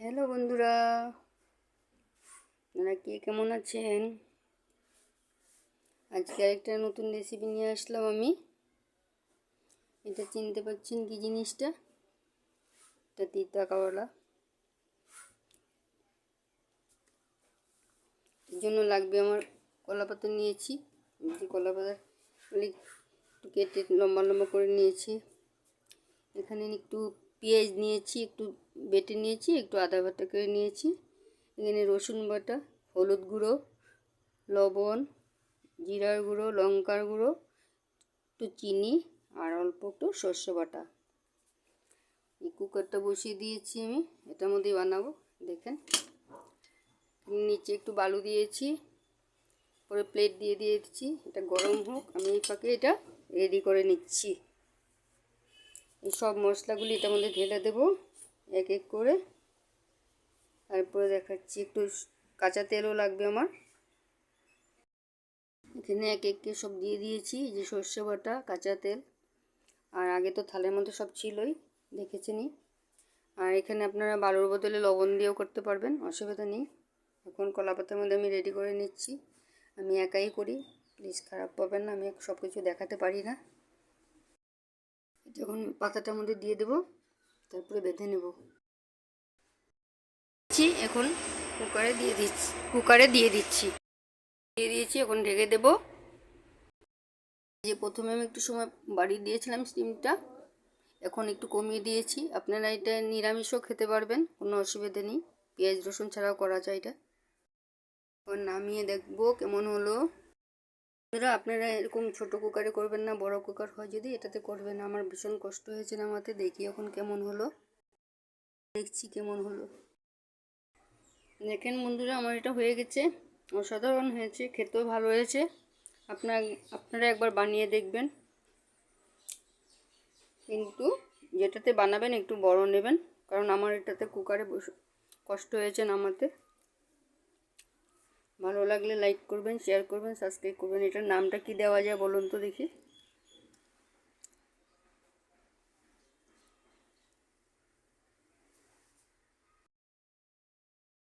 Hello বন্ধুরা। আপনারা কে কেমন আছেন? আজকে একটা নতুন রেসিপি নিয়ে আসলাম আমি। এটা চিনতে পারছেন কি জিনিসটা? এটা তিতা কাওয়ালা এর জন্য লাগবে আমার কলা পাতা নিয়েছি কলা পাতা একটু কেটে লম্বা লম্বা করে নিয়েছি। এখানে একটু পেঁয়াজ নিয়েছি, একটু বেটে নিয়েছি, একটু আদা বাটা করে নিয়েছি। এখানে রসুন বাটা, হলুদ গুঁড়ো, লবণ, জিরার গুঁড়ো, লঙ্কার গুঁড়ো, একটু চিনি আর অল্প একটু সর্ষে বাটা। এই কুকারটা বসিয়ে দিয়েছি আমি, এটার মধ্যেই বানাবো, দেখেন। নিচে একটু বালু দিয়েছি পরে প্লেট দিয়ে দিয়েছি, এটা গরম হোক, আমি এই ফাঁকে এটা রেডি করে নিচ্ছি। সব মশলাগুলি এটার মধ্যে ঢেলে দেবো, এক এক করে। তারপরে দেখাচ্ছি, একটু কাঁচা তেলও লাগবে আমার। এখানে এক এককে সব দিয়ে দিয়েছি যে সর্ষে বাটা, কাঁচা তেল। আর আগে তো থালের মধ্যে সব ছিলই, দেখেছেনই। আর এখানে আপনারা বালুর বদলে লবণ দিয়েও করতে পারবেন, অসুবিধা নেই। এখন কলা পাতার মধ্যে আমি রেডি করে নিচ্ছি। আমি একাই করি প্লিজ খারাপ পাবেন না, আমি সব কিছু দেখাতে পারি না। যখন পাতাটার মধ্যে দিয়ে দেবো, তারপরে বেঁধে নেব। এখন কুকারে দিয়ে দিচ্ছি, কুকারে দিয়ে দিচ্ছি। দিয়ে দিয়েছি, এখন ঢেকে দেব। যে প্রথমে আমি একটু সময় বাড়িয়ে দিয়েছিলাম স্টিমটা এখন একটু কমিয়ে দিয়েছি। আপনারা এটা নিরামিষও খেতে পারবেন, কোনো অসুবিধা নেই। পেঁয়াজ, রসুন ছাড়াও করা যায় এটা। এখন নামিয়ে দেখব কেমন হলো। বন্ধুরা, আপনারা এরকম ছোট কুকারে করবেন না, বড় কুকার হয় যদি, এটাতে করবেন আমার ভীষণ কষ্ট হয়েছে নামাতে, দেখি এখন কেমন হলো। দেখছি কেমন হলো। দেখেন বন্ধুরা, আমার এটা হয়ে গেছে, অসাধারণ হয়েছে, খেতেও ভালো হয়েছে। আপনার আপনারা একবার বানিয়ে দেখবেন। কিন্তু যেটাতে বানাবেন একটু বড় নেবেন, কারণ আমার এটাতে কুকারে কষ্ট হয়েছে নামাতে। ভালো লাগলে লাইক করবেন শেয়ার করবেন সাবস্ক্রাইব করবেন। এটার নামটা কি দেওয়া যায় বলুন তো দেখি।